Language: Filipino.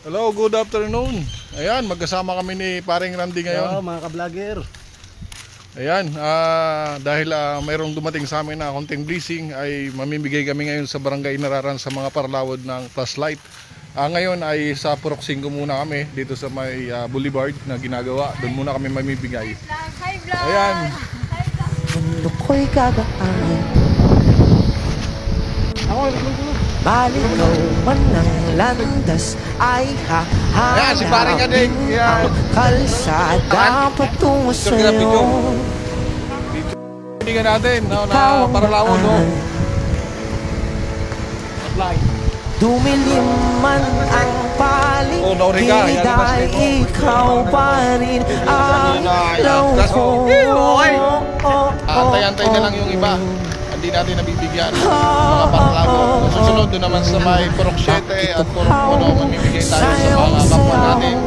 Hello, good afternoon. Ayan, magkasama kami ni paring Randy ngayon. Hello mga ka-vlogger. Ayan, ah, dahil ah, mayroong dumating sa amin na konting blessing ay mamimigay kami ngayon sa barangay Nararan sa mga parlawod ng flashlight. Ah, ngayon ay sa Purok 5 muna kami dito sa may ah, boulevard na ginagawa. Doon muna kami mamimigay. Hi vlog! Ayan. Mundo ko'y ako, Malinaw man ang landas Ay Ayan, si paring hahanapin Ading. Yan. Ang kalsada patungo sa'yo Tingnan natin no, na. No? daan. Dumilim man ang paligid Oh, ka. Ay ikaw pa rin ang That's all. Okay. oh, Antay-antay na lang yung iba. Hindi natin nabibigyan. Mga doon naman sa may Purok 7 at Purok 1, mamimigay tayo sa mga kapwa natin.